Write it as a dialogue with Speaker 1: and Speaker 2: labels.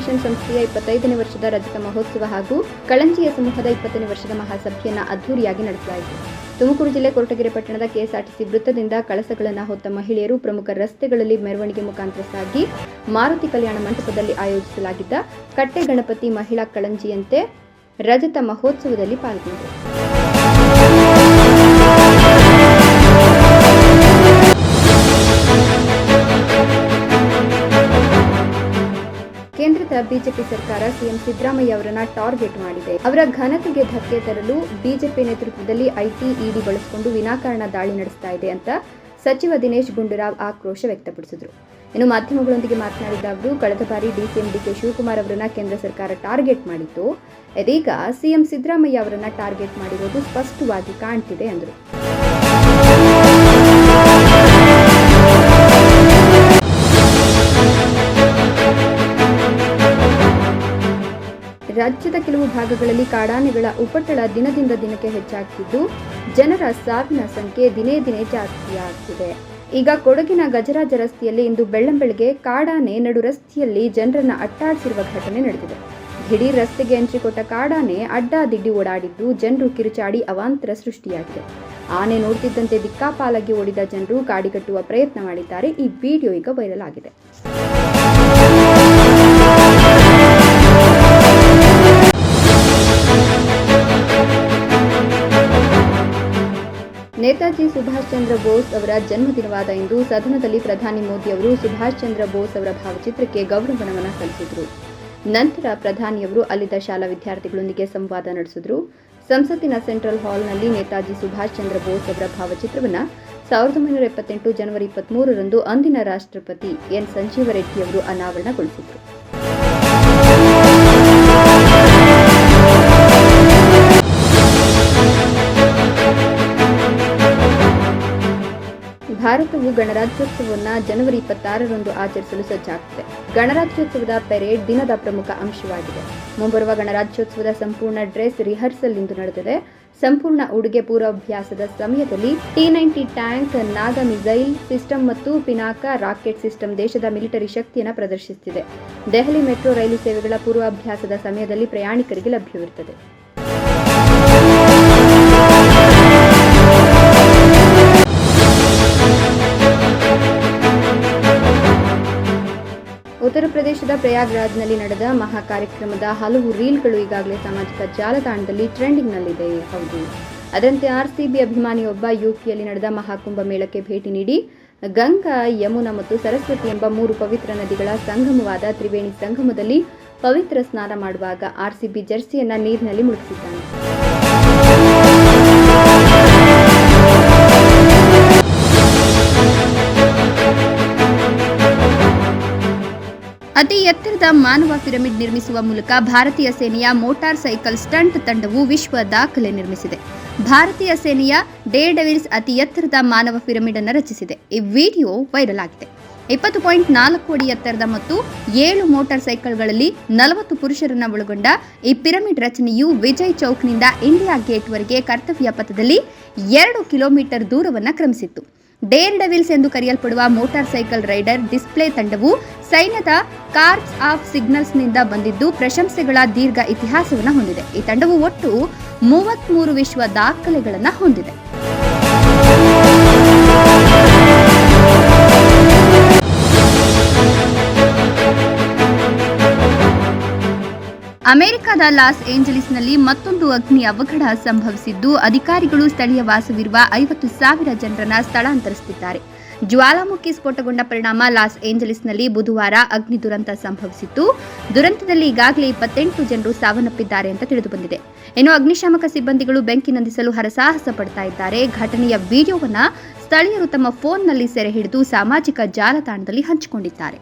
Speaker 1: Foundation ಸಂಸ್ಥೆಯ ಇಪ್ಪತ್ತೈದನೇ ವರ್ಷದ ರಜತ ಮಹೋತ್ಸವ ಹಾಗೂ ಕಳಂಜಿಯ ಸಮೂಹದ ಇಪ್ಪತ್ತನೇ ವರ್ಷದ ಮಹಾಸಭೆಯನ್ನು ಅದ್ದೂರಿಯಾಗಿ ನಡೆಸಲಾಯಿತು. ತುಮಕೂರು ಜಿಲ್ಲೆ ಕೊರಟಗೆರೆ ಪಟ್ಟಣದ ಕೆಎಸ್ಆರ್ಟಿಸಿ ವೃತ್ತದಿಂದ ಕಳಸಗಳನ್ನು ಹೊತ್ತ ಮಹಿಳೆಯರು ಪ್ರಮುಖ ರಸ್ತೆಗಳಲ್ಲಿ ಮೆರವಣಿಗೆ ಮುಖಾಂತರ ಸಾಗಿ ಮಾರುತಿ ಕಲ್ಯಾಣ ಮಂಟಪದಲ್ಲಿ ಆಯೋಜಿಸಲಾಗಿದ್ದ ಕಟ್ಟೆ ಗಣಪತಿ ಮಹಿಳಾ ಕಳಂಜಿಯಂತೆ ರಜತ ಮಹೋತ್ಸವದಲ್ಲಿ ಪಾಲ್ಗೊಂಡರು ಕೇಂದ್ರದ ಬಿಜೆಪಿ ಸರ್ಕಾರ ಸಿಎಂ ಸಿದ್ದರಾಮಯ್ಯ ಅವರನ್ನ ಟಾರ್ಗೆಟ್ ಮಾಡಿದೆ. ಅವರ ಘನತೆಗೆ ಧಕ್ಕೆ ತರಲು ಬಿಜೆಪಿ ನೇತೃತ್ವದಲ್ಲಿ ಐಟಿ ಇಡಿ ಬಳಸಿಕೊಂಡು ವಿನಾಕಾರಣ ದಾಳಿ ನಡೆಸ್ತಾ ಇದೆ ಅಂತ ಸಚಿವ ದಿನೇಶ್ ಗುಂಡೂರಾವ್ ಆಕ್ರೋಶ ವ್ಯಕ್ತಪಡಿಸಿದರು. ಇನ್ನು ಮಾಧ್ಯಮಗಳೊಂದಿಗೆ ಮಾತನಾಡಿದ ಅವರು, ಕಳೆದ ಬಾರಿ ಡಿಸಿಎಂ ಡಿಕೆ ಶಿವಕುಮಾರ್ ಅವರನ್ನ ಕೇಂದ್ರ ಸರ್ಕಾರ ಟಾರ್ಗೆಟ್ ಮಾಡಿತ್ತು. ಇದೀಗ ಸಿಎಂ ಸಿದ್ದರಾಮಯ್ಯ ಅವರನ್ನ ಟಾರ್ಗೆಟ್ ಮಾಡಿರೋದು ಸ್ಪಷ್ಟವಾಗಿ ಕಾಣ್ತಿದೆ ಎಂದರು ರಾಜ್ಯದ ಕೆಲವು ಭಾಗಗಳಲ್ಲಿ ಕಾಡಾನೆಗಳ ಉಪಟಳ ದಿನದಿಂದ ದಿನಕ್ಕೆ ಹೆಚ್ಚಾಗ್ತಿದ್ದು, ಜನರ ಸಾವಿನ ಸಂಖ್ಯೆ ದಿನೇ ದಿನೇ ಜಾಸ್ತಿಯಾಗ್ತಿದೆ. ಈಗ ಕೊಡಗಿನ ಗಜರಾಜ ರಸ್ತೆಯಲ್ಲಿ ಇಂದು ಬೆಳ್ಳಂಬೆಳಗ್ಗೆ ಕಾಡಾನೆ ನಡು ರಸ್ತೆಯಲ್ಲಿ ಜನರನ್ನ ಅಟ್ಟಾಡಿಸಿರುವ ಘಟನೆ ನಡೆದಿದೆ. ದಿಢೀರ್ ರಸ್ತೆಗೆ ಕೊಟ್ಟ ಕಾಡಾನೆ ಅಡ್ಡಾದಿಡ್ಡಿ ಓಡಾಡಿದ್ದು ಜನರು ಕಿರುಚಾಡಿ ಅವಾಂತರ ಸೃಷ್ಟಿಯಾಗಿದೆ. ಆನೆ ನೋಡ್ತಿದ್ದಂತೆ ದಿಕ್ಕಾಪಾಲಾಗಿ ಓಡಿದ ಜನರು ಕಾಡಿಗಟ್ಟುವ ಪ್ರಯತ್ನ ಮಾಡಿದ್ದಾರೆ. ಈ ವಿಡಿಯೋ ಈಗ ವೈರಲ್ ಆಗಿದೆ. ನೇತಾಜಿ ಸುಭಾಷ್ ಚಂದ್ರ ಬೋಸ್ ಅವರ ಜನ್ಮದಿನವಾದ ಇಂದು ಸದನದಲ್ಲಿ ಪ್ರಧಾನಿ ಮೋದಿ ಅವರು ಸುಭಾಷ್ ಚಂದ್ರ ಬೋಸ್ ಅವರ ಭಾವಚಿತ್ರಕ್ಕೆ ಗೌರವ ನಮನ ಸಲ್ಲಿಸಿದರು. ನಂತರ ಪ್ರಧಾನಿಯವರು ಅಲ್ಲಿದ್ದ ಶಾಲಾ ವಿದ್ಯಾರ್ಥಿಗಳೊಂದಿಗೆ ಸಂವಾದ ನಡೆಸಿದರು. ಸಂಸತ್ತಿನ ಸೆಂಟ್ರಲ್ ಹಾಲ್ನಲ್ಲಿ ನೇತಾಜಿ ಸುಭಾಷ್ ಚಂದ್ರ ಬೋಸ್ ಅವರ ಭಾವಚಿತ್ರವನ್ನು ಸಾವಿರದ ಒಂಬೈನೂರ ಎಪ್ಪತ್ತೆಂಟು ಜನವರಿ ಇಪ್ಪತ್ತ್ಮೂರರಂದು ಅಂದಿನ ರಾಷ್ಟ್ರಪತಿ ಎನ್. ಸಂಜೀವ ರೆಡ್ಡಿಯವರು ಅನಾವರಣಗೊಳಿಸಿದರು. ಭಾರತವು ಗಣರಾಜ್ಯೋತ್ಸವವನ್ನು ಜನವರಿ ಇಪ್ಪತ್ತಾರರಂದು ಆಚರಿಸಲು ಸಜ್ಜಾಗುತ್ತದೆ ಗಣರಾಜ್ಯೋತ್ಸವದ ಪೆರೇಡ್ ದಿನದ ಪ್ರಮುಖ ಅಂಶವಾಗಿದೆ. ಮುಂಬರುವ ಗಣರಾಜ್ಯೋತ್ಸವದ ಸಂಪೂರ್ಣ ಡ್ರೆಸ್ ರಿಹರ್ಸಲ್ ಇಂದು ನಡೆದಿದೆ. ಸಂಪೂರ್ಣ ಉಡುಗೆ ಪೂರ್ವಾಭ್ಯಾಸದ ಸಮಯದಲ್ಲಿ T ninety tank, Nag missile system ಮತ್ತು ಪಿನಾಕ ರಾಕೆಟ್ ಸಿಸ್ಟಮ್ ದೇಶದ ಮಿಲಿಟರಿ ಶಕ್ತಿಯನ್ನು ಪ್ರದರ್ಶಿಸುತ್ತಿದೆ. ದೆಹಲಿ ಮೆಟ್ರೋ ರೈಲು ಸೇವೆಗಳ ಪೂರ್ವಾಭ್ಯಾಸದ ಸಮಯದಲ್ಲಿ ಪ್ರಯಾಣಿಕರಿಗೆ ಲಭ್ಯವಿರುತ್ತದೆ. ಉತ್ತರ ಪ್ರದೇಶದ ಪ್ರಯಾಗ್ರಾಜ್ನಲ್ಲಿ ನಡೆದ ಮಹಾ ಕಾರ್ಯಕ್ರಮದ ಹಲವು ರೀಲ್ಗಳು ಈಗಾಗಲೇ ಸಾಮಾಜಿಕ ಜಾಲತಾಣದಲ್ಲಿ ಟ್ರೆಂಡಿಂಗ್ನಲ್ಲಿದೆ. ಹೌದು. ಅದರಂತೆ ಬಿ ಅಭಿಮಾನಿಯೊಬ್ಬ ಯುಪಿಯಲ್ಲಿ ನಡೆದ ಮಹಾಕುಂಭ ಮೇಳಕ್ಕೆ ಭೇಟಿ ನೀಡಿ, ಗಂಗಾ, ಯಮುನಾ ಮತ್ತು ಸರಸ್ವತಿ ಎಂಬ ಮೂರು ಪವಿತ್ರ ನದಿಗಳ ಸಂಗಮವಾದ ತ್ರಿವೇಣಿ ಸಂಗಮದಲ್ಲಿ ಪವಿತ್ರ ಸ್ನಾನ ಮಾಡುವಾಗ ಆರ್ಸಿಬಿ ಜರ್ಸಿಯನ್ನ ನೀರಿನಲ್ಲಿ ಮುಳುಗಿಸಿದ್ದಾನೆ. ಅತಿ ಎತ್ತರದ ಮಾನವ ಪಿರಮಿಡ್ ನಿರ್ಮಿಸುವ ಮೂಲಕ ಭಾರತೀಯ ಸೇನೆಯ ಮೋಟಾರ್ ಸೈಕಲ್ ಸ್ಟಂಟ್ ತಂಡವು ವಿಶ್ವ ದಾಖಲೆ ನಿರ್ಮಿಸಿದೆ. ಭಾರತೀಯ ಸೇನೆಯ ಡೇ ಡೆವಿಲ್ಸ್ ಅತಿ ಎತ್ತರದ ಮಾನವ ಪಿರಮಿಡ್ ಅನ್ನು ರಚಿಸಿದೆ. ಈ ವಿಡಿಯೋ ವೈರಲ್ ಆಗಿದೆ. ಇಪ್ಪತ್ತು ಪಾಯಿಂಟ್ ನಾಲ್ಕು ಅಡಿ ಎತ್ತರದ ಮತ್ತು ಏಳು ಮೋಟಾರ್ ಸೈಕಲ್ಗಳಲ್ಲಿ ನಲವತ್ತು ಪುರುಷರನ್ನು ಒಳಗೊಂಡ ಈ ಪಿರಮಿಡ್ ರಚನೆಯು ವಿಜಯ್ ಚೌಕ್ನಿಂದ ಇಂಡಿಯಾ ಗೇಟ್ವರೆಗೆ ಕರ್ತವ್ಯ ಪಥದಲ್ಲಿ ಎರಡು ಕಿಲೋಮೀಟರ್ ದೂರವನ್ನು ಕ್ರಮಿಸಿತ್ತು. ಡೇರ್ ಡೆವಿಲ್ಸ್ ಎಂದು ಕರೆಯಲ್ಪಡುವ ಮೋಟಾರ್ ಸೈಕಲ್ ರೈಡರ್ ಡಿಸ್ಪ್ಲೇ ತಂಡವು ಸೈನ್ಯದ ಕಾರ್ಪ್ಸ್ ಆಫ್ ಸಿಗ್ನಲ್ಸ್ನಿಂದ ಬಂದಿದ್ದು ಪ್ರಶಂಸೆಗಳ ದೀರ್ಘ ಇತಿಹಾಸವನ್ನು ಹೊಂದಿದೆ. ಈ ತಂಡವು ಒಟ್ಟು ಮೂವತ್ತ್ಮೂರು ವಿಶ್ವ ದಾಖಲೆಗಳನ್ನು ಹೊಂದಿದೆ. ಅಮೆರಿಕದ ಲಾಸ್ ಏಂಜಲೀಸ್ನಲ್ಲಿ ಮತ್ತೊಂದು ಅಗ್ನಿ ಅವಘಡ ಸಂಭವಿಸಿದ್ದು, ಅಧಿಕಾರಿಗಳು ಸ್ಥಳೀಯ ವಾಸವಿರುವ ಐವತ್ತು ಸಾವಿರ ಜನರನ್ನು ಸ್ಥಳಾಂತರಿಸುತ್ತಿದ್ದಾರೆ. ಜ್ವಾಲಾಮುಖಿ ಸ್ಫೋಟಗೊಂಡ ಪರಿಣಾಮ ಲಾಸ್ ಏಂಜಲೀಸ್ನಲ್ಲಿ ಬುಧವಾರ ಅಗ್ನಿ ದುರಂತ ಸಂಭವಿಸಿತ್ತು. ದುರಂತದಲ್ಲಿ ಈಗಾಗಲೇ ಇಪ್ಪತ್ತೆಂಟು ಜನರು ಸಾವನ್ನಪ್ಪಿದ್ದಾರೆ ಅಂತ ತಿಳಿದುಬಂದಿದೆ. ಇನ್ನು ಅಗ್ನಿಶಾಮಕ ಸಿಬ್ಬಂದಿಗಳು ಬೆಂಕಿ ನಂದಿಸಲು ಹರಸಾಹಸ ಪಡ್ತಾ ಇದ್ದಾರೆ. ಘಟನೆಯ ವಿಡಿಯೋವನ್ನು ಸ್ಥಳೀಯರು ತಮ್ಮ ಫೋನ್ನಲ್ಲಿ ಸೆರೆ ಹಿಡಿದು ಸಾಮಾಜಿಕ ಜಾಲತಾಣದಲ್ಲಿ ಹಂಚಿಕೊಂಡಿದ್ದಾರೆ.